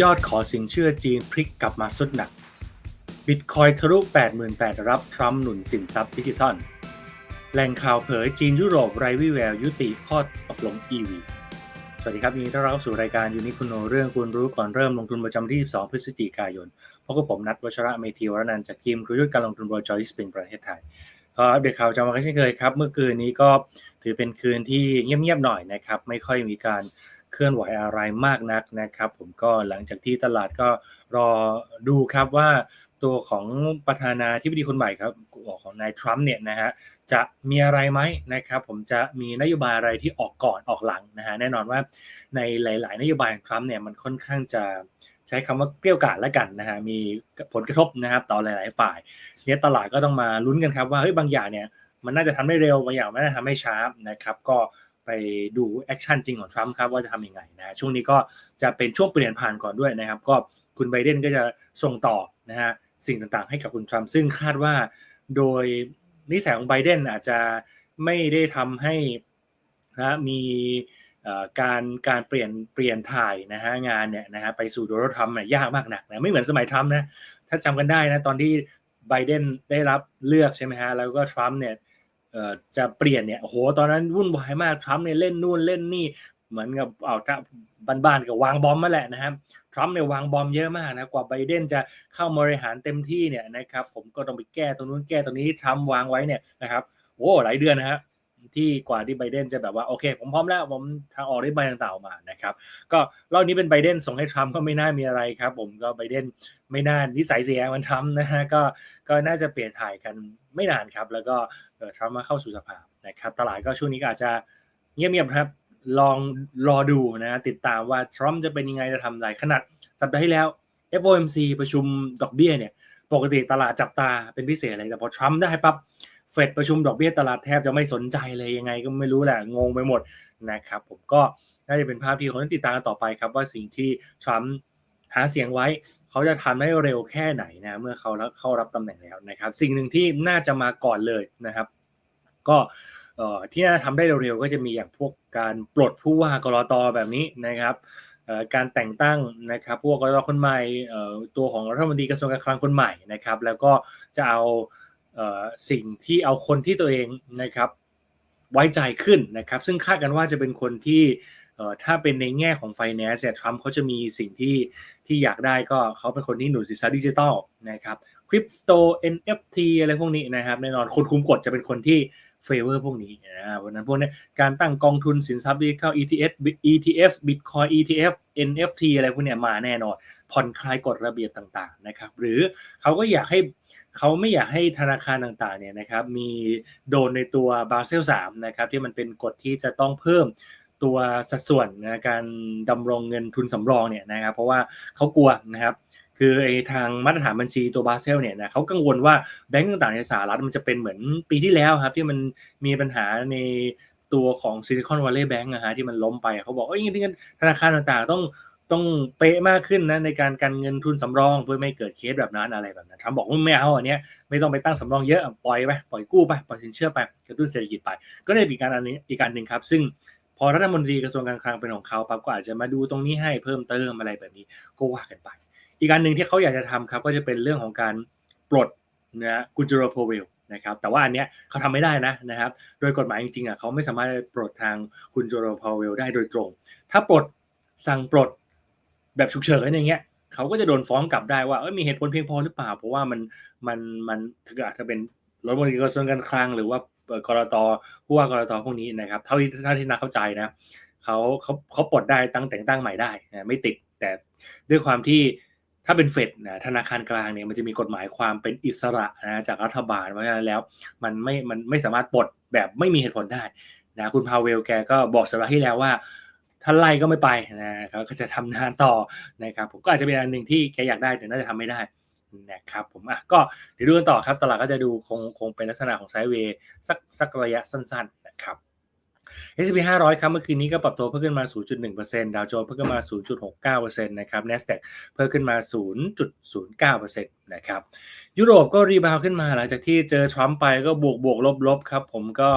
ยอดขอสินเชื่อจีนพลิกกลับมาสุดหนัก บิตคอยทะลุ 88,000 รับทรัมป์หนุนสินทรัพย์ดิจิทัล แหล่งข่าวเผยจีนยุโรปไรวิแววยุติข้อตกลง EV สวัสดีครับยินดีต้อนรับสู่รายการยูนิคุณโนเรื่องคุณรู้ก่อนเริ่มลงทุนประจำที่12พฤศจิกายนพบกับผมนัทวชระเมธีวรนันท์จากทีมกลยุทธ์การลงทุนบริจอยสปริงประเทศไทยก็อัปเดตข่าวจำมาเช่นเคยครับ เมื่อคืนนี้ก็ถือเป็นคืนที่เงียบๆหน่อยนะครับ ไม่ค่อยมีการ เคลื่อนไหวอะไรมากนักนะครับ ผมก็หลังจากที่ตลาดก็รอดูครับว่าตัวของประธานาธิบดีคนใหม่ครับของนายทรัมป์เนี่ยนะฮะจะมีอะไรไหมนะครับ ผมจะมีนโยบายอะไรที่ออกก่อนออกหลังนะฮะแน่นอนว่าในหลาย ๆ นโยบายของทรัมป์เนี่ยมันค่อนข้างจะใช้คำว่าเกลี้ยกล่อมแล้วกันนะฮะมีผลกระทบนะครับต่อหลาย ๆ ฝ่ายเนี่ยตลาดก็ต้องมาลุ้นกันครับว่าเฮ้ยบางอย่างเนี่ยมันน่าจะทำได้เร็วบางอย่างไม่น่าทำให้ช้านะครับ ก็ ไปดูแอคชั่นจริงของทรัมป์ครับว่าจะทำยังไงนะช่วงนี้ก็จะเป็นช่วงเปลี่ยนผ่านก่อนด้วยนะครับ ก็คุณไบเดนก็จะส่งต่อนะฮะสิ่งต่างๆ ให้กับคุณทรัมป์ซึ่งคาดว่า โดยนิสัยของไบเดนอาจจะไม่ได้ทำให้นะมีการการเปลี่ยนเปลี่ยนถ่ายนะฮะงานเนี่ยนะฮะไปสู่โดนัลด์ทรัมป์ยยากมากหนักนะไม่เหมือนสมัยทรัมป์นะถ้าจำกันได้นะตอนที่ไบเดนได้รับเลือกใช่ไหมฮะแล้วก็ทรัมป์เนี่ย จะเปลี่ยนเนี่ยโอ้โหตอนนั้นวุ่นวายมากทรัมป์เนี่ยเล่นนู่นเล่นนี่เหมือนกับเอาถ้าบ้านๆกับวางบอมมาแหละนะครับทรัมป์เนี่ยวางบอมเยอะมากนะกว่าไบเดนจะเข้าบริหารเต็มที่เนี่ยนะครับผมก็ต้องไปแก้ตรงนู้นแก้ตรงนี้ทรัมป์วางไว้เนี่ยนะครับโอ้หลายเดือนนะฮะ ที่กว่าที่ไบเดนจะแบบว่าโอเค ผมพร้อมแล้วผมทางออกได้ใบต่างๆมานะครับ ก็รอบนี้เป็นไบเดนส่งให้ทรัมป์ก็ไม่น่ามีอะไรครับ ผมก็ไบเดนไม่น่านิสัยเสียมันทรัมป์นะฮะก็ก็น่าจะเปลี่ยนถ่ายกันไม่นานครับ แล้วก็ทรัมป์มาเข้าสู่สภานะครับ ตลาดก็ช่วงนี้อาจจะเงียบๆครับลองรอดูนะติดตามว่าทรัมป์จะเป็นยังไงจะทำอะไรขนาดสัปดาห์ที่แล้ว FOMC ประชุมดอกเบี้ยเนี่ย ปกติตลาดจับตาเป็นพิเศษเลยแต่พอทรัมป์ได้ปั๊บ เฟดประชุมดอกเบี้ยตลาดแทบจะไม่สนใจเลยยังไงก็ไม่รู้แหละงงไปหมดนะครับผมก็น่าจะเป็นภาพที่คนติดตามกันต่อไปครับว่าสิ่งที่ทรัมป์หาเสียงไว้เขาจะทำได้เร็วแค่ไหนนะเมื่อเขาเข้ารับตำแหน่งแล้วนะครับ สิ่งหนึ่งที่น่าจะมาก่อนเลยนะครับ ก็ที่น่าทำได้เร็วๆก็จะมีอย่างพวกการปลดผู้ว่ากรอตอแบบนี้นะครับการแต่งตั้งนะครับพวกกรอตคนใหม่ตัวของรัฐมนตรีกระทรวงการคลังคนใหม่นะครับ แล้วก็จะเอา สิ่งที่เอาคนที่ตัวเองนะครับไว้ใจขึ้นนะครับ ซึ่งคาดกันว่าจะเป็นคนที่ถ้าเป็นในแง่ของไฟแนนซ์ทรัมป์เขาจะมีสิ่งที่ที่อยากได้ก็เขาเป็นคนที่หนุนสินทรัพย์ดิจิทัลนะครับคริปโต NFT อะไรพวกนี้นะครับแน่นอนคนคุมกฎจะเป็นคนที่เฟเวอร์พวกนี้นะวันนั้นพวกนี้การตั้งกองทุนสินทรัพย์ดิจิทัล ETF ETF Bitcoin ETF NFT อะไรพวกนี้มาแน่นอน ผ่อนคลายกฎระเบียบต่างๆนะครับ หรือเขาก็อยากให้เขาไม่อยากให้ธนาคารต่างๆเนี่ยนะครับมีโดนในตัวบาเซล3นะครับที่มันเป็นกฎที่จะต้องเพิ่มตัวสัดส่วนนะการดำรงเงินทุนสำรองเนี่ยนะครับ เพราะว่าเขากลัวนะครับคือไอ้ทางมาตรฐานบัญชีตัวบาเซลเนี่ยนะเขากังวลว่าแบงก์ต่างๆในสหรัฐมันจะเป็นเหมือนปีที่แล้วครับ ที่มันมีปัญหาในตัวของซิลิคอนวัลเลย์แบงก์นะฮะที่มันล้มไปเขาบอกว่าอย่างนี้ธนาคารต่างๆ ต้อง ต้องเป๊ะมากขึ้นนะในการการเงินทุนสำรองเพื่อไม่เกิดเคสแบบนั้นอะไรแบบนั้นทรัมป์บอกว่าไม่เอาอันนี้ไม่ต้องไปตั้งสำรองเยอะปล่อยไปปล่อยกู้ไปปล่อยสินเชื่อไปกระตุ้นเศรษฐกิจไป ก็ได้อีกการอันนี้อีกการหนึ่งครับ ซึ่งพอรัฐมนตรีกระทรวงการคลังเป็นของเขาปั๊บก็อาจจะมาดูตรงนี้ให้เพิ่มเติมอะไรแบบนี้ก็ว่ากันไป อีกการหนึ่งที่เขาอยากจะทำครับ ก็จะเป็นเรื่องของการปลดนะกุจโรโพเวลนะครับแต่ว่าอันเนี้ยเขาทำไม่ได้นะนะครับ โดยกฎหมายจริงๆอะเขาไม่สามารถปลดทางคุณโจโรพาวเวลได้โดยตรง ถ้าปลดสั่งปลด แบบฉุกเฉินอย่างเงี้ยเขาก็จะโดนฟ้องกลับได้ว่าเออมีเหตุผลเพียงพอหรือเปล่า เพราะว่ามันมันมันถืออาจจะเป็นรัฐมนตรีกระทรวงการคลังหรือว่ากรตผู้ว่ากรตพวกนี้นะครับ เท่าที่ท่าที่นักเข้าใจนะเขาเขาเขาปลดได้ตั้งแต่งตั้งใหม่ได้นะไม่ติดแต่ด้วยความที่ถ้าเป็นเฟดนะธนาคารกลางเนี่ยมันจะมีกฎหมายความเป็นอิสระนะจากรัฐบาลเพราะฉะนั้นแล้ว มันไม่มันไม่สามารถปลดแบบไม่มีเหตุผลได้นะคุณพาเวลแกก็บอกสัปดาห์ที่แล้วว่า ถ้าไล่ก็ไม่ไปนะครับก็จะทำงานต่อนะครับผมก็อาจจะเป็นอันหนึ่งที่แกอยากได้แต่น่าจะทำไม่ได้นะครับผมอะก็เดี๋ยวดูกันต่อครับ ตลาดก็จะดูคงคงเป็นลักษณะของไซด์เวย์สักสักระยะสั้น ๆ นะครับ S&P 500 ครับเมื่อคืนนี้ก็ปรับตัวเพิ่มขึ้นมา 0.1%ดาวโจนส์เพิ่มขึ้นมา 0.69%นะครับ NASDAQ เพิ่มขึ้นมา 0.09%นะครับยุโรปก็รีบาวขึ้นมาหลังจากที่เจอทรัมป์ไปก็บวกบวกลบลบครับ ผมก็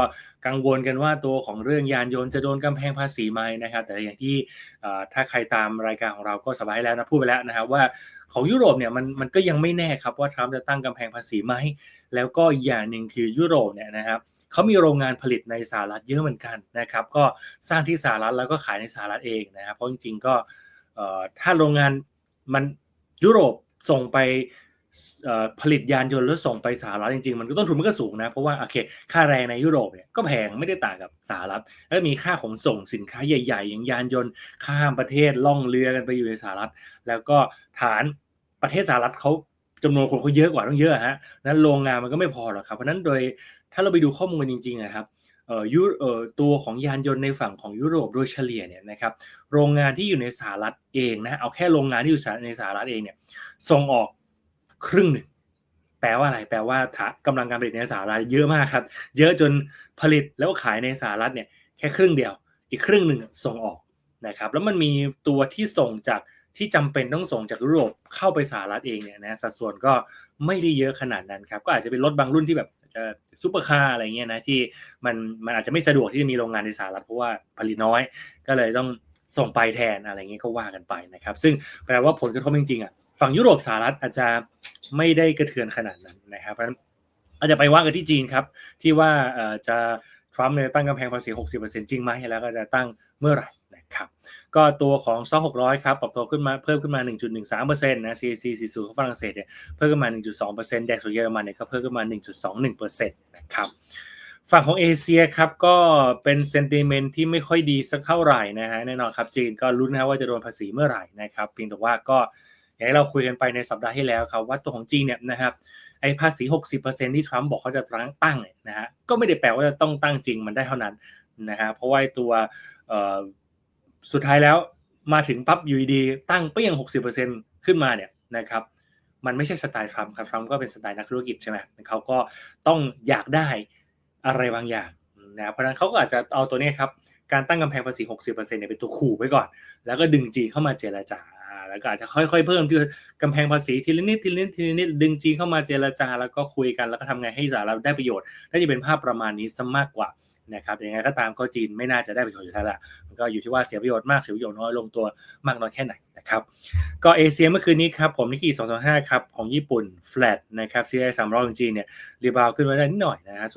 กังวลกันว่าตัวของเรื่องยานยนต์จะโดนกำแพงภาษีไหมนะครับ แต่อย่างที่ถ้าใครตามรายการของเราก็สบายแล้วนะพูดไปแล้วนะครับว่าของยุโรปเนี่ยมันมันก็ยังไม่แน่ครับว่าทรัมป์จะตั้งกำแพงภาษีไหมแล้วก็อย่างหนึ่งคือยุโรปเนี่ยนะครับ เขามีโรงงานผลิตในสหรัฐเยอะเหมือนกันนะครับ ก็สร้างที่สหรัฐแล้วก็ขายในสหรัฐเองนะครับ เพราะจริงๆก็ถ้าโรงงานมันยุโรปส่งไปผลิตยานยนต์แล้วส่งไปสหรัฐจริงๆ มันก็ต้นทุนมันก็สูงนะเพราะว่าโอเคค่าแรงในยุโรปเนี่ยก็แพงไม่ได้ต่างกับสหรัฐแล้วมีค่าขนส่งสินค้าใหญ่ๆ อย่างยานยนต์ข้ามประเทศล่องเรือกันไปอยู่ในสหรัฐ แล้วก็ฐานประเทศสหรัฐเขาจำนวนคนเขาเยอะกว่าต้องเยอะฮะนั้นโรงงานมันก็ไม่พอหรอกครับเพราะนั้นโดย ถ้าเราไปดูข้อมูลจริงๆนะครับยุตัวของยานยนต์ในฝั่งของยุโรปโดยเฉลี่ยเนี่ยนะครับโรงงานที่อยู่ในสหรัฐเองนะเอาแค่โรงงานที่อยู่ในสหรัฐเองเนี่ยส่งออกครึ่งหนึ่งแปลว่าอะไรแปลว่ากำลังการผลิตในสหรัฐเยอะมากครับ เยอะจนผลิตแล้วขายในสหรัฐเนี่ยแค่ครึ่งเดียว อีกครึ่งหนึ่งส่งออกนะครับแล้วมันมีตัวที่ส่งจากที่จำเป็นต้องส่งจากยุโรปเข้าไปสหรัฐเองเนี่ยนะสัดส่วนก็ไม่ได้เยอะขนาดนั้นครับก็อาจจะเป็นรถบางรุ่นที่แบบ จะซูเปอร์คาร์อะไรเงี้ยนะที่มันมันอาจจะไม่สะดวกที่จะมีโรงงานในสหรัฐเพราะว่าผลิตน้อย ก็เลยต้องส่งไปแทนอะไรเงี้ยก็ว่ากันไปนะครับ ซึ่งแปลว่าผลกระทบจริงๆอะฝั่งยุโรปสหรัฐอาจจะไม่ได้กระเทือนขนาดนั้นนะครับเพราะฉะนั้นอาจจะไปว่ากันที่จีนครับที่ว่าจะ รัมป์เนี่ยตั้งกำแพงภาษี 60%จริงไหมแล้วก็จะตั้งเมื่อไหร่นะครับก็ตัวของซอ600 ครับปรับตัวขึ้นมาเพิ่มขึ้นมา 1.13%นะ CAC 40ของฝรั่งเศสเนี่ยเพิ่มขึ้นมา 1.2%แดกส่วนเยอรมันเนี่ยก็เพิ่มขึ้นมา 1.21%นะครับฝั่งของเอเชียครับก็เป็นเซนติเมนต์ที่ไม่ค่อยดีสักเท่าไหร่นะฮะแน่นอนครับจีนก็ลุ้นนะว่าจะโดนภาษีเมื่อไหร่นะครับเพียงแต่ว่าก็อย่างที่เราคุยกันไปในสัปดาห์ที่แล้วครับว่าตัวของจีนเนี่ยนะครับ ไอ้ภาษี 60%ที่ทรัมป์บอกเขาจะตั้งตั้งนะฮะก็ไม่ได้แปลว่าจะต้องตั้งจริงมันได้เท่านั้นนะฮะเพราะว่าตัวสุดท้ายแล้วมาถึงปั๊บยูดีตั้งเปี้ยง 60%ขึ้นมาเนี่ยนะครับมันไม่ใช่สไตล์ทรัมป์ครับทรัมป์ก็เป็นสไตล์นักธุรกิจใช่ไหมเขาก็ต้องอยากได้อะไรบางอย่างนะเพราะนั้นเขาก็อาจจะเอาตัวนี้ครับการตั้งกำแพงภาษี 60%เนี่ยเป็นตัวขู่ไว้ก่อน แล้วก็ดึงจีเข้ามาเจรจา แล้วก็อาจจะค่อยๆเพิ่มที่กำแพงภาษีทีละนิดทีละนิดทีละนิดดึงจีนเข้ามาเจรจา แล้วก็คุยกันแล้วก็ทำไงให้สหรัฐได้ประโยชน์น่าจะเป็นภาพประมาณนี้ซะมากกว่านะครับยังไงก็ตามก็จีนไม่น่าจะได้ประโยชน์อยู่แล้วละมันก็อยู่ที่ว่าเสียประโยชน์มากเสียประโยชน์น้อยลงตัวมากน้อยแค่ไหนนะครับก็เอเชียเมื่อคืนนี้ครับผมนิกกี้225ครับของญี่ปุ่น flat นะครับ CSI 300ของจีนเนี่ยรีบาวขึ้นมาได้นิดหน่อยนะฮะ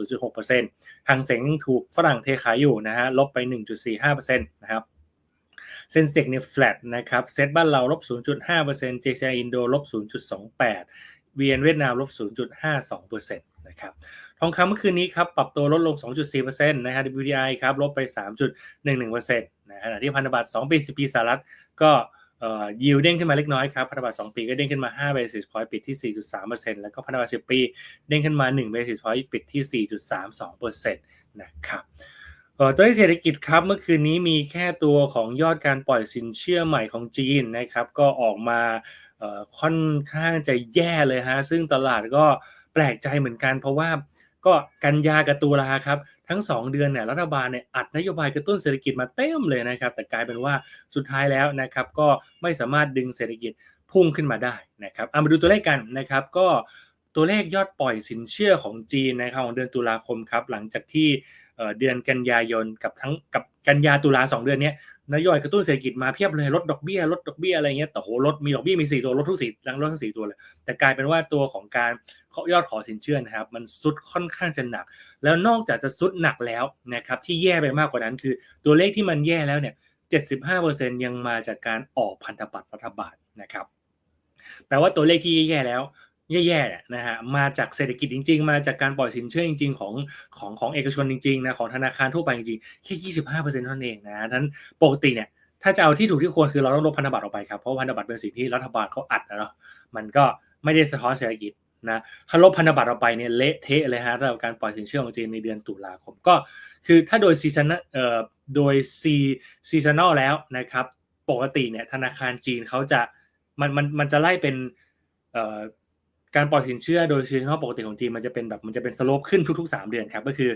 0.6%ทางเซ็งถูกฝรั่งเทขายอยู่นะฮะลบไป 1.45%นะครับ เซนเซกเนี่ย flat นะครับเซตบ้านเราลบ 0.5% JCI อินโดลบ 0.28 VN เวียดนามลบ 0.52%นะครับทองคำเมื่อคืนนี้ครับปรับตัวลดลง 2.4%นะฮะ WTI ครับลบไป 3.11%นะขณะที่พันธบัตร2ปี 10 ปีสหรัฐก็ยิวเด้งขึ้นมาเล็กน้อยครับพันธบัตร2 ปีก็เด้งขึ้นมา 5 basis point ปิดที่ 4.3%แล้วก็พันธบัตร10 ปีเด้งขึ้นมา 1 basis point ปิดที่ 4.32%นะครับ ตัวเลขเศรษฐกิจครับเมื่อคืนนี้มีแค่ตัวของยอดการปล่อยสินเชื่อใหม่ของจีนนะครับ ก็ออกมาค่อนข้างจะแย่เลยฮะซึ่งตลาดก็แปลกใจเหมือนกัน เพราะว่าก็กันยากับตุลาครับทั้ง 2 เดือนเนี่ยรัฐบาลเนี่ยอัดนโยบายกระตุ้นเศรษฐกิจมาเต็มเลยนะครับ แต่กลายเป็นว่าสุดท้ายแล้วนะครับ ก็ไม่สามารถดึงเศรษฐกิจพุ่งขึ้นมาได้นะครับเอามาดูตัวเลขกันนะครับก็ตัวเลขยอดปล่อยสินเชื่อของจีนนะครับของเดือนตุลาคมครับหลังจากที่ เดือนกันยายนกับทั้งกับกันยาตุลาสองเดือนนี้นโยบายกระตุ้นเศรษฐกิจมาเพียบเลยลดดอกเบี้ยลดดอกเบี้ยอะไรเงี้ยแต่โหลดมีดอกเบี้ยมีสี่ตัวลดทุกสี่รังลดทั้งสี่ตัวเลย แต่กลายเป็นว่าตัวของการยอดขอสินเชื่อนะครับ มันซุดค่อนข้างจะหนัก แล้วนอกจากจะซุดหนักแล้วนะครับที่แย่ไปมากกว่านั้นคือ ตัวเลขที่มันแย่แล้วเนี่ย75%ยังมาจากการออกพันธบัตรรัฐบาลนะครับแปลว่าตัวเลขที่แย่แล้ว แย่ๆนะฮะมาจากเศรษฐกิจจริง ๆ มาจากการปล่อยสินเชื่อจริง ๆ ของของของเอกชนจริงๆนะของธนาคารทั่วไปจริงๆแค่ยี่สิบห้าเปอร์เซ็นต์เท่านั้นเองนะนั้นปกติเนี่ยถ้าจะเอาที่ถูกที่ควรคือเราต้องลดพันธบัตรออกไปครับเพราะพันธบัตรเป็นสิ่งที่รัฐบาลเขาอัดนะเนาะมันก็ไม่ได้สะท้อนเศรษฐกิจนะถ้าลบพันธบัตรออกไปเนี่ยเละเทะเลยฮะสำหรับการปล่อยสินเชื่อของจีนในเดือนตุลาคมก็ คือถ้าโดยซีซันเอ่อโดยซีซีซันอลแล้วนะครับปกติเนี่ยธนาคารจีนเขาจะมันมันมันจะไล่เป็นเอ่อ การปล่อยสินเชื่อโดยซีซันอลปกติของจีนมันจะเป็นแบบมันจะเป็นสโลปขึ้นทุกๆ 3 เดือนครับก็คือ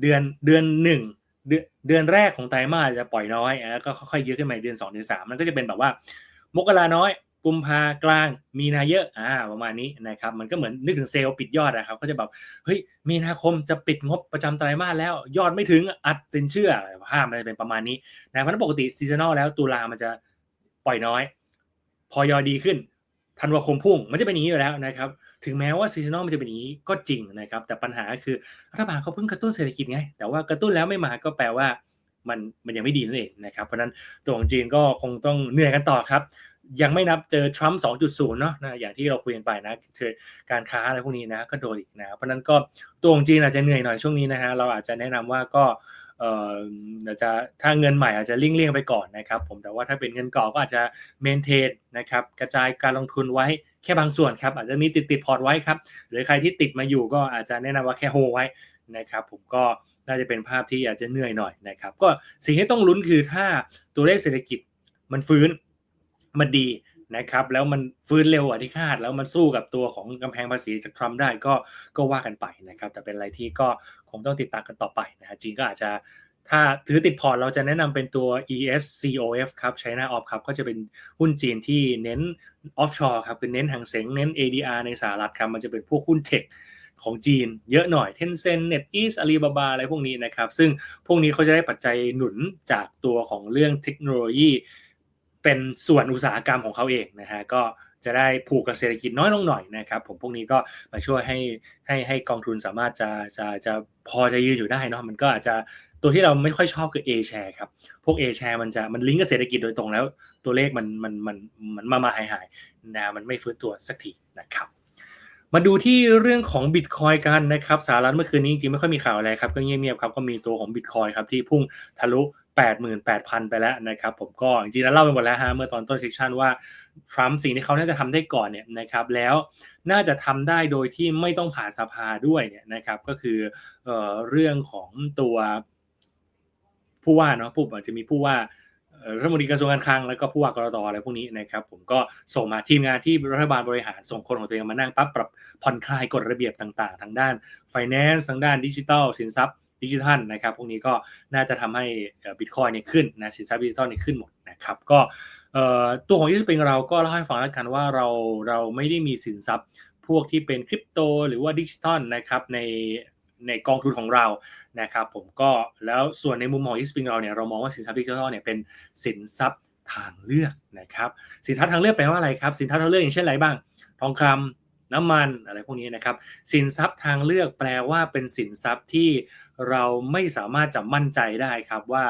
เดือนเดือนหนึ่งเดือนแรกของไตรมาสจะปล่อยน้อยแล้วก็ค่อยๆเยอะขึ้นมาเดือน2เดือน3มันก็จะเป็นแบบว่ามกราน้อยกุมภากลางมีนาเยอะอ่าประมาณนี้นะครับมันก็เหมือนนึกถึงเซลล์ปิดยอดนะครับก็จะแบบเฮ้ยมีนาคมจะปิดงบประจำไตรมาสแล้วยอดไม่ถึงอัดสินเชื่อภาพมันจะเป็นประมาณนี้นะเพราะปกติซีซันอลแล้วตุลามันจะปล่อยน้อย พอยอดีขึ้น ธันวาคมพุ่งมันจะเป็นอย่างนี้อยู่แล้วนะครับ ถึงแม้ว่าซีซันอลมันจะเป็นอย่างนี้ก็จริงนะครับ แต่ปัญหาคือรัฐบาลเขาเพิ่งกระตุ้นเศรษฐกิจไง แต่ว่ากระตุ้นแล้วไม่มาก็แปลว่ามันมันยังไม่ดีนั่นเองนะครับ เพราะนั้นตัวของจีนก็คงต้องเหนื่อยกันต่อครับ ยังไม่นับเจอทรัมป์ 2.0 เนาะนะอย่างที่เราคุยกันไปนะคือการค้าอะไรพวกนี้นะก็โดนอีกนะ เพราะนั้นก็ตัวของจีนอาจจะเหนื่อยหน่อยช่วงนี้นะฮะเราอาจจะแนะนำว่าก็ อ่อจะถ้าเงินใหม่อาจจะเลี่ยงๆไปก่อนนะครับ ผมแต่ว่าถ้าเป็นเงินเก่าก็อาจจะเมนเทนนะครับกระจายการลงทุนไว้แค่บางส่วนครับ อาจจะมีติดติดพอร์ตไว้ครับ หรือใครที่ติดมาอยู่ก็อาจจะแนะนำว่าแค่โฮไว้นะครับ ผมก็น่าจะเป็นภาพที่อาจจะเหนื่อยหน่อยนะครับ ก็สิ่งที่ต้องลุ้นคือถ้าตัวเลขเศรษฐกิจมันฟื้นมันดี นะครับแล้วมันฟื้นเร็วกว่าที่คาด แล้วมันสู้กับตัวของกำแพงภาษีจากทรัมป์ได้ก็ก็ว่ากันไปนะครับแต่เป็นอะไรที่ก็คงต้องติดตามกันต่อไปนะฮะจีนก็อาจจะถ้าถือติดพอร์ตเราจะแนะนำเป็นตัว ESCOF ครับ China Off ครับ ก็จะเป็นหุ้นจีนที่เน้น offshore ครับคือเน้นหางเสงเน้น ADR ในสหรัฐครับ มันจะเป็นพวกหุ้นเทคของจีนเยอะหน่อย Tencent NetEase Alibaba อะไรพวกนี้นะครับ ซึ่งพวกนี้เขาจะได้ปัจจัยหนุนจากตัวของเรื่องเทคโนโลยี เป็นส่วนอุตสาหกรรมของเขาเองนะฮะก็จะได้ผูกกับเศรษฐกิจน้อยลงหน่อยนะครับผมพวกนี้ก็มาช่วยให้ให้ให้กองทุนสามารถจะจะจะพอจะยืนอยู่ได้เนาะมันก็อาจจะตัวที่เราไม่ค่อยชอบคือ A share ครับ พวก A share มันจะมันลิงก์กับเศรษฐกิจโดยตรงแล้ว ตัวเลขมันมันมันมันมามาหายหายนะมันไม่ฟื้นตัวสักทีนะครับ มาดูที่เรื่องของบิตคอยกันนะครับสหรัฐเมื่อคืนนี้จริงๆไม่ค่อยมีข่าวอะไรครับก็เงียบๆครับก็มีตัวของบิตคอยครับที่พุ่งทะลุ 88,000 ไปแล้วนะครับผมก็จริงๆแล้วเล่าไปหมดแล้วฮะเมื่อตอนต้นเซสชันว่าทรัมป์สิ่งที่เขาน่าจะทำได้ก่อนเนี่ยนะครับแล้วน่าจะทำได้โดยที่ไม่ต้องผ่านสภาด้วยเนี่ยนะครับก็คือเอ่อเรื่องของตัวผู้ว่าเนาะผู้อาจจะมีผู้ว่ารัฐมนตรีกระทรวงการคลังแล้วก็ผู้ว่ากรตอะไรพวกนี้นะครับผมก็ส่งมาทีมงานที่รัฐบาลบริหารส่งคนของตัวเองมานั่งปั๊บปรับผ่อนคลายกฎระเบียบต่าง ๆ ทางด้าน finance ทางด้านดิจิทัลสินทรัพย์ ดิจิทัลนะครับพวกนี้ก็น่าจะทำให้บิตคอยเนี่ยขึ้นนะสินทรัพย์ดิจิทัลเนี่ยขึ้นหมดนะครับก็ตัวของยูสปริงเราก็เล่าให้ฟังแล้วกันว่าเราเราไม่ได้มีสินทรัพย์พวกที่เป็นคริปโตหรือว่าดิจิทัลนะครับในในกองทุนของเรานะครับผมก็แล้วส่วนในมุมของอีสปริงเราเนี่ยเรามองว่าสินทรัพย์ดิจิทัลเนี่ยเป็นสินทรัพย์ทางเลือกนะครับสินทรัพย์ทางเลือกแปลว่าอะไรครับสินทรัพย์ทางเลือกอย่างเช่นอะไรบ้าง ทองคำน้ำมันอะไรพวกนี้นะครับสินทรัพย์ทางเลือกแปลว่าเป็นสินทรัพย์ที่ เราไม่สามารถจะมั่นใจได้ครับว่า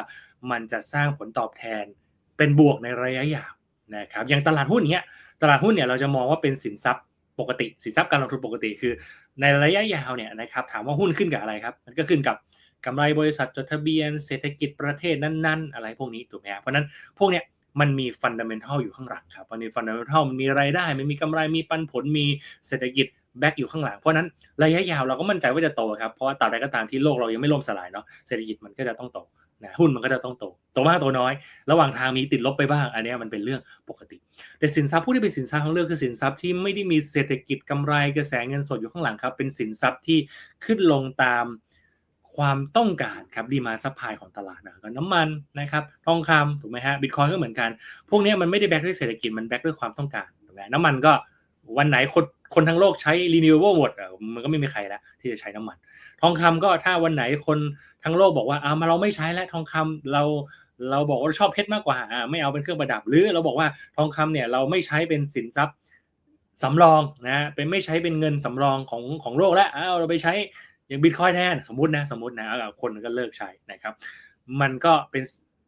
มันจะสร้างผลตอบแทนเป็นบวกในระยะยาวนะครับอย่างตลาดหุ้นเนี้ยตลาดหุ้นเนี่ยเราจะมองว่าเป็นสินทรัพย์ปกติสินทรัพย์การลงทุนปกติคือ ในระยะยาวเนี่ยนะครับถามว่าหุ้นขึ้นกับอะไรครับมันก็ขึ้นกับกำไรบริษัทจดทะเบียน เศรษฐกิจประเทศนั้น ๆ อะไรพวกนี้ถูกไหมครับเพราะนั้นพวกเนี้ยมันมีฟันดัมเมนทัลอยู่ข้างหลังครับมันมีฟันดัมเมนทัลมันมีรายได้ มันมีกำไรมีปันผลมีเศรษฐกิจ แบ็กอยู่ข้างหลัง เพราะนั้นระยะยาวเราก็มั่นใจว่าจะโตครับ เพราะว่าตราบใดก็ตามที่โลกเรายังไม่ล่มสลายเนาะเศรษฐกิจมันก็จะต้องโตนะหุ้นมันก็จะต้องโตโตมากโตน้อย ระหว่างทางมีติดลบไปบ้าง อันนี้มันเป็นเรื่องปกติ แต่สินทรัพย์ผู้ที่เป็นสินทรัพย์ทางเลือกคือสินทรัพย์ที่ไม่ได้มีเศรษฐกิจกำไรกระแสเงินสดอยู่ข้างหลังครับ เป็นสินทรัพย์ที่ขึ้นลงตามความต้องการครับดีมาซัพพลายของตลาดนะก็น้ำมันนะครับทองคำถูกไหมฮะบิตคอยก็เหมือนกัน พวกนี้มันไม่ได้แบกด้วยเศรษฐกิจมันแบกด้วยความต้องการถูกไหมน้ำมันก็ วันไหนคนคนทั้งโลกใช้ renewable หมดมันก็ไม่มีใครแล้วที่จะใช้น้ำมัน ทองคำก็ถ้าวันไหนคนทั้งโลกบอกว่าอ่ามาเราไม่ใช้แล้วทองคำเราเราบอกว่าชอบเพชรมากกว่าอ่าไม่เอาเป็นเครื่องประดับ หรือเราบอกว่าทองคำเนี่ยเราไม่ใช้เป็นสินทรัพย์สำรองนะเป็นไม่ใช้เป็นเงินสำรองของของโลกแล้วเอาเราไปใช้อย่างบิตคอยแทนสมมตินะสมมตินะคนก็เลิกใช้นะครับ มันก็เป็น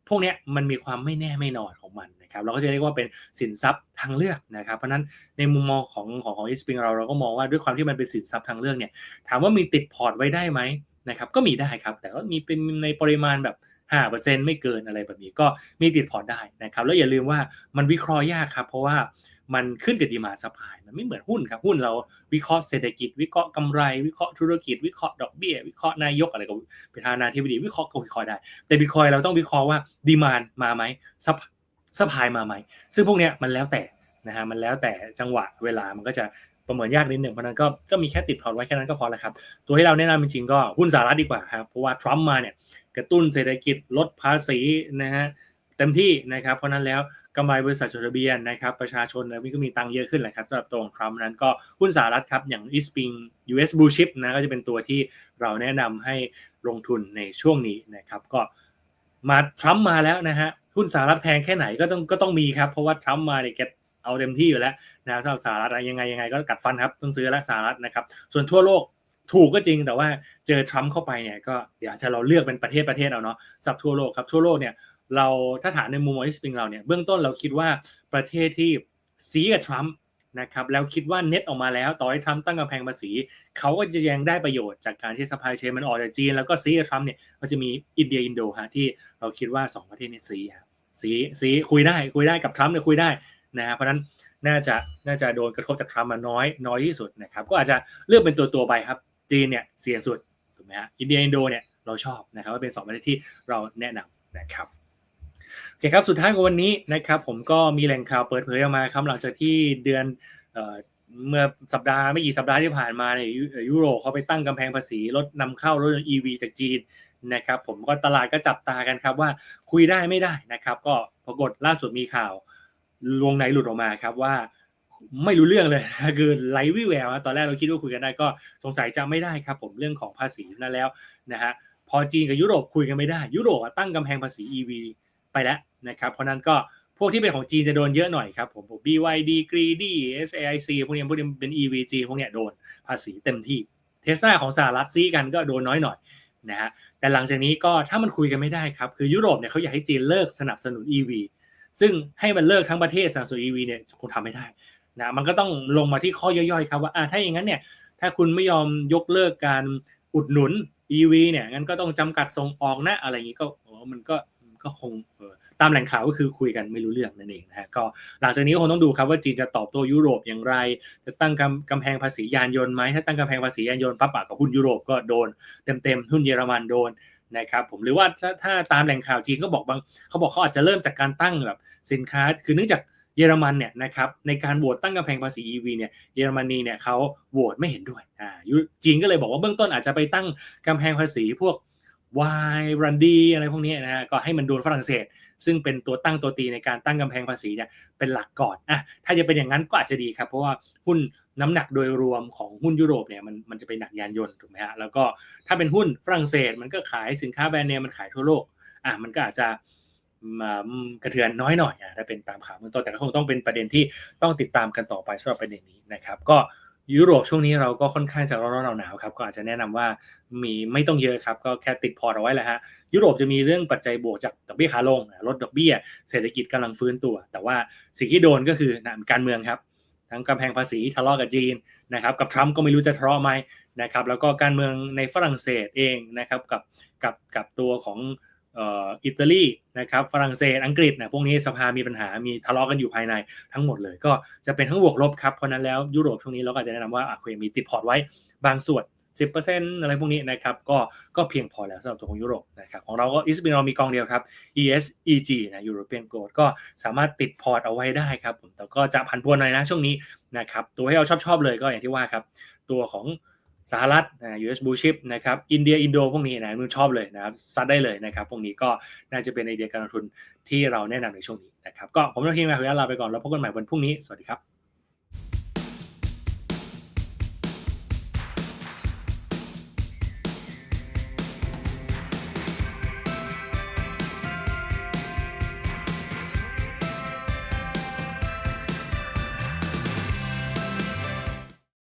พวกเนี้ยมันมีความไม่แน่ไม่นอนของมัน นะครับเราก็จะเรียกว่าเป็นสินทรัพย์ทางเลือกนะครับเพราะนั้นในมุมมองของของของอีสปริงเราเราก็มองว่าด้วยความที่มันเป็นสินทรัพย์ทางเลือกเนี่ยถามว่ามีติดพอร์ตไว้ได้ไหมนะครับก็มีได้ครับ แต่ก็มีเป็นในปริมาณแบบ5%ไม่เกินอะไรแบบนี้ก็มีติดพอร์ตได้นะครับแล้วอย่าลืมว่ามันวิเคราะห์ยากครับเพราะว่ามันขึ้นกับดีมาสปายมันไม่เหมือนหุ้นครับหุ้นเราวิเคราะห์เศรษฐกิจ วิเคราะห์กำไร วิเคราะห์ธุรกิจ วิเคราะห์ดอกเบี้ย วิเคราะห์นายกอะไรก็ประธานาธิบดีวิเคราะห์ก็วิเคราะห์ได้ แต่บิตคอยเราต้องวิเคราะห์ว่าดีมานมาไหม ซับซัพายมาไหมซึ่งพวกเนี้ยมันแล้วแต่นะฮะมันแล้วแต่จังหวะเวลามันก็จะประเมินยากนิดหนึ่งเพราะนั้นก็ก็มีแค่ติดพอร์ตไว้แค่นั้นก็พอแล้วครับ ตัวที่เราแนะนำจริงๆก็หุ้นสหรัฐดีกว่าครับเพราะว่าทรัมป์มาเนี่ยกระตุ้นเศรษฐกิจลดภาษีนะฮะเต็มที่นะครับเพราะนั้นแล้วกำไรบริษัทจดทะเบียนนะครับประชาชนนะก็มีตังค์เยอะขึ้นแหละครับสำหรับตัวของทรัมป์นั้นก็หุ้นสหรัฐครับอย่าง e s p i n US Blue Chip นะก็จะเป็นตัวที่เราแนะนำให้ลงทุนในช่วงนี้นะครับก็มาทรัมป์มาแล้วนะฮะ หุ้นสหรัฐแพงแค่ไหนก็ต้องก็ต้องมีครับ เพราะว่าทรัมป์มาเนี่ยแกเอาเต็มที่อยู่แล้วนะครับสำหรับสหรัฐยังไงยังไงก็กัดฟันครับต้องซื้อแล้วสหรัฐนะครับ ส่วนทั่วโลกถูกก็จริงแต่ว่าเจอทรัมป์เข้าไปเนี่ยก็เดี๋ยวจะเราเลือกเป็นประเทศประเทศเอาเนาะสับทั่วโลกครับทั่วโลกเนี่ยเราถ้าถามในมุมมองที่สปริงเราเนี่ยเบื้องต้นเราคิดว่าประเทศที่ซีกับทรัมป์นะครับแล้วคิดว่าเน็ตออกมาแล้วต่อให้ทรัมป์ตั้งกำแพงภาษีเขาก็จะยังได้ประโยชน์จากการที่สปายเชนมันออกจากจีน แล้วก็ซีกับทรัมป์เนี่ยก็จะมีอินเดียอินโดฮะที่เราคิดว่า 2 ประเทศนี้ซีครับ ซีซีคุยได้คุยได้กับทรัมป์เนี่ยคุยได้นะฮะเพราะนั้นน่าจะน่าจะโดนกระทบจากทรัมป์มาน้อยน้อยที่สุดนะครับก็อาจจะเลือกเป็นตัวตัวไปครับจีนเนี่ยเสี่ยงสุดถูกไหมฮะอินเดียอินโดเนี่ยเราชอบนะครับว่าเป็น2ประเทศที่เราแนะนำนะครับโอเคครับสุดท้ายของวันนี้นะครับผมก็มีแหล่งข่าวเปิดเผยออกมาครับหลังจากที่เดือน เมื่อสัปดาห์ไม่กี่สัปดาห์ที่ผ่านมาเนี่ยยุโรปเขาไปตั้งกำแพงภาษีลดนำเข้ารถยนต์ EV จากจีนนะครับผมก็ตลาดก็จับตากันครับว่าคุยได้ไม่ได้นะครับ ก็ปรากฏล่าสุดมีข่าวลวงในหลุดออกมาครับว่าไม่รู้เรื่องเลยคือไลวิแววตอนแรกเราคิดว่าคุยกันได้ก็สงสัยจะไม่ได้ครับผมเรื่องของภาษีนั่นแล้วนะฮะพอจีนกับยุโรปคุยกันไม่ได้ ยุโรปตั้งกำแพงภาษี EV ไปแล้วนะครับเพราะนั้นก็ พวกที่เป็นของจีนจะโดนเยอะหน่อยครับผมผม BYD Greedy SAIC พวกนี้พวกนี้เป็น EV จีนพวกเนี้ยโดนภาษีเต็มที่เทสลาของสหรัฐซีกันก็โดนน้อยหน่อยนะฮะแต่หลังจากนี้ก็ถ้ามันคุยกันไม่ได้ครับ คือยุโรปเนี่ยเขาอยากให้จีนเลิกสนับสนุน EV ซึ่งให้มันเลิกทั้งประเทศสนับสนุน EV เนี่ยคงทำไม่ได้นะมันก็ต้องลงมาที่ข้อย่อยๆครับว่าถ้าอย่างนั้นเนี่ยถ้าคุณไม่ยอมยกเลิกการอุดหนุน EV เนี่ยงั้นก็ต้องจำกัดส่งออกนะอะไรอย่างนี้ก็มันก็ก็คง ตามแหล่งข่าวก็คือคุยกันไม่รู้เรื่องนั่นเองนะฮะก็หลังจากนี้คงต้องดูครับว่าจีนจะตอบโต้ยุโรปอย่างไร จะตั้งกำกำแพงภาษียานยนต์ไหมถ้าตั้งกำแพงภาษียานยนต์ปั๊บปะกับหุ้นยุโรปก็โดนเต็มๆหุ้นเยอรมันโดนนะครับผมหรือว่าถ้าถ้าตามแหล่งข่าวจีนก็บอกบางเขาบอกเขาอาจจะเริ่มจากการตั้งแบบสินค้า คือเนื่องจากเยอรมันเนี่ยนะครับในการโหวตตั้งกำแพงภาษี EV เนี่ยเยอรมนีเนี่ยเขาโหวตไม่เห็นด้วยอ่าจีนก็เลยบอกว่าเบื้องต้นอาจจะไปตั้งกำแพงภาษีพวกวายรันดีอะไรพวกนี้นะฮะก็ให้มันโดนฝรั่งเศส ซึ่งเป็นตัวตั้งตัวตีในการตั้งกำแพงภาษีเนี่ยเป็นหลักก่อนอะถ้าจะเป็นอย่างนั้นก็อาจจะดีครับ เพราะว่าหุ้นน้ำหนักโดยรวมของหุ้นยุโรปเนี่ยมันมันจะเป็นหนักยานยนต์ถูกไหมฮะแล้วก็ถ้าเป็นหุ้นฝรั่งเศสมันก็ขายสินค้าแบรนด์เนมมันขายทั่วโลกอะมันก็อาจจะกระเทือนน้อยหน่อยถ้าเป็นตามข่าวเบื้องต้นแต่ก็คงต้องเป็นประเด็นที่ต้องติดตามกันต่อไปสำหรับประเด็นนี้นะครับ ก็ ยุโรปช่วงนี้เราก็ค่อนข้างจะร้อนๆหนาวๆครับก็อาจจะแนะนำว่ามีไม่ต้องเยอะครับก็แค่ติดพอร์ตเอาไว้แหละฮะยุโรปจะมีเรื่องปัจจัยบวกจากดอกเบี้ยขาลงลดดอกเบี้ย เศรษฐกิจกำลังฟื้นตัว แต่ว่าสิ่งที่โดนก็คือการเมืองครับทั้งกำแพงภาษีทะเลาะกับจีนนะครับกับทรัมป์ก็ไม่รู้จะทะเลาะไหมนะครับแล้วก็การเมืองในฝรั่งเศสเองนะครับกับกับกับตัวของ อิตาลีนะครับฝรั่งเศสอังกฤษนะพวกนี้สภามีปัญหามีทะเลาะกันอยู่ภายในทั้งหมดเลย ก็จะเป็นทั้งบวกลบครับเพราะนั้นแล้วยุโรปช่วงนี้เราก็จะแนะนำว่าควรมีติดพอร์ตไว้บางส่วน 10%อะไรพวกนี้นะครับก็ก็เพียงพอแล้วสำหรับตัวของยุโรปนะครับของเราก็อิสบินเรามีกองเดียวครับ ESEG นะ European Gold ก็สามารถติดพอร์ตเอาไว้ได้ครับผมแต่ก็จะผันพวนหน่อยนะช่วงนี้นะครับตัวที่เราชอบชอบเลยก็อย่างที่ว่าครับตัวของ สหรัฐนะ US Blue Chip นะครับอินเดียอินโดพวกนี้นะมึงชอบเลยนะครับซัดได้เลยนะครับพวกนี้ก็น่าจะเป็นไอเดียการลงทุนที่เราแนะนำในช่วงนี้นะครับก็ผมต้องทีมงานขออนุญาตลาไปก่อนแล้วพบกันใหม่วันพรุ่งนี้สวัสดีครับ